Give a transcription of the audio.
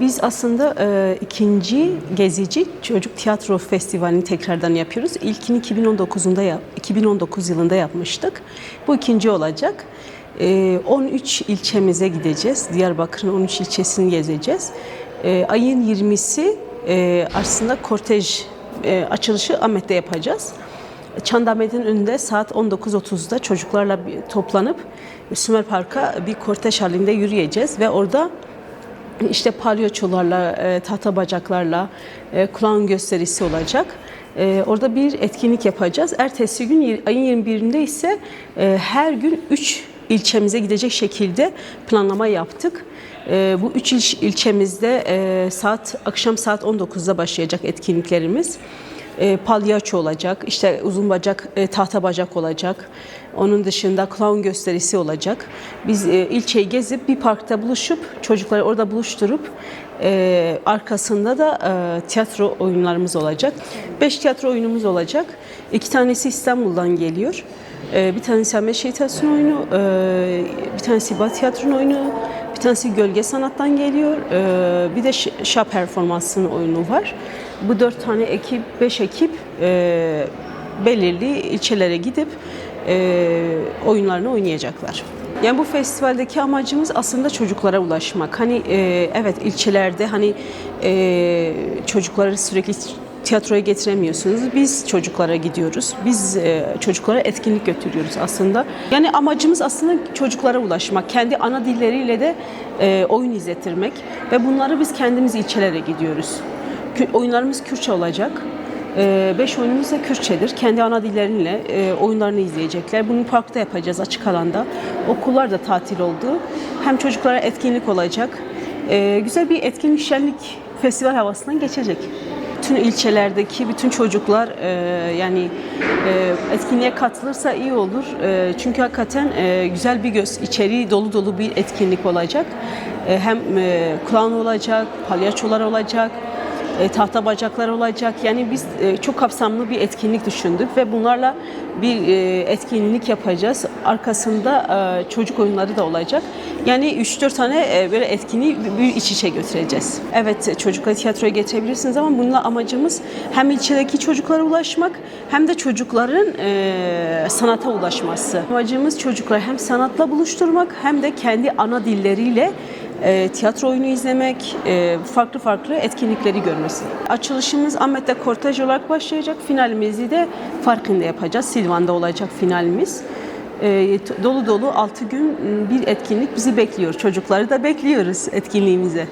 Biz aslında e, ikinci gezici çocuk tiyatro festivalini tekrardan yapıyoruz. İlkini 2019'unda yap, 2019 yılında yapmıştık. Bu ikinci olacak. E, 13 ilçemize gideceğiz. Diyarbakır'ın 13 ilçesini gezeceğiz. E, ayın 20'si e, aslında kortej e, açılışı Ahmet'te yapacağız. Çandamet'in önünde saat 19.30'da çocuklarla toplanıp Sümer Park'a bir kortej halinde yürüyeceğiz ve orada işte palyaçolarla, e, tahta bacaklarla e, kulağın gösterisi olacak. E, orada bir etkinlik yapacağız. Ertesi gün ayın 21'inde ise e, her gün 3 ilçemize gidecek şekilde planlama yaptık. E, bu 3 ilçemizde e, saat akşam saat 19'da başlayacak etkinliklerimiz e, palyaço olacak, işte uzun bacak, e, tahta bacak olacak. Onun dışında clown gösterisi olacak. Biz e, ilçeyi gezip bir parkta buluşup çocukları orada buluşturup e, arkasında da e, tiyatro oyunlarımız olacak. Beş tiyatro oyunumuz olacak. İki tanesi İstanbul'dan geliyor. Bir tanesi Ahmet Şehit Hasun oyunu, bir tanesi Bat Tiyatro'nun oyunu, bir tanesi Gölge Sanat'tan geliyor. bir de Şa Performansı'nın oyunu var. Bu dört tane ekip, beş ekip e, belirli ilçelere gidip e, oyunlarını oynayacaklar. Yani bu festivaldeki amacımız aslında çocuklara ulaşmak. Hani e, evet ilçelerde hani e, çocukları sürekli tiyatroya getiremiyorsunuz. Biz çocuklara gidiyoruz. Biz e, çocuklara etkinlik götürüyoruz aslında. Yani amacımız aslında çocuklara ulaşmak. Kendi ana dilleriyle de e, oyun izlettirmek ve bunları biz kendimiz ilçelere gidiyoruz. Oyunlarımız Kürtçe olacak. Ee, Beş oyunumuz da Kürtçedir. Kendi ana dilleriyle e, oyunlarını izleyecekler. Bunu parkta yapacağız açık alanda. Okullar da tatil oldu. Hem çocuklara etkinlik olacak. Ee, Güzel bir etkinlik, şenlik, festival havasından geçecek. Bütün ilçelerdeki bütün çocuklar e, yani e, etkinliğe katılırsa iyi olur. Çünkü hakikaten güzel bir göz, içeriği dolu dolu bir etkinlik olacak. Hem clown olacak, palyaçolar olacak, e, tahta bacaklar olacak. Yani biz e, çok kapsamlı bir etkinlik düşündük ve bunlarla bir e, etkinlik yapacağız. Arkasında e, çocuk oyunları da olacak. Yani 3-4 tane e, böyle etkinliği bir iç içe götüreceğiz. Evet çocukları tiyatroya getirebilirsiniz ama bununla amacımız hem ilçedeki çocuklara ulaşmak hem de çocukların e, sanata ulaşması. Amacımız çocukları hem sanatla buluşturmak hem de kendi ana dilleriyle e, tiyatro oyunu izlemek, e, farklı farklı etkinlikleri görmesi. Açılışımız Ahmet'te kortej olarak başlayacak. Finalimizi de Farkın'da yapacağız. Silvan'da olacak finalimiz. E, dolu dolu 6 gün bir etkinlik bizi bekliyor. Çocukları da bekliyoruz etkinliğimize.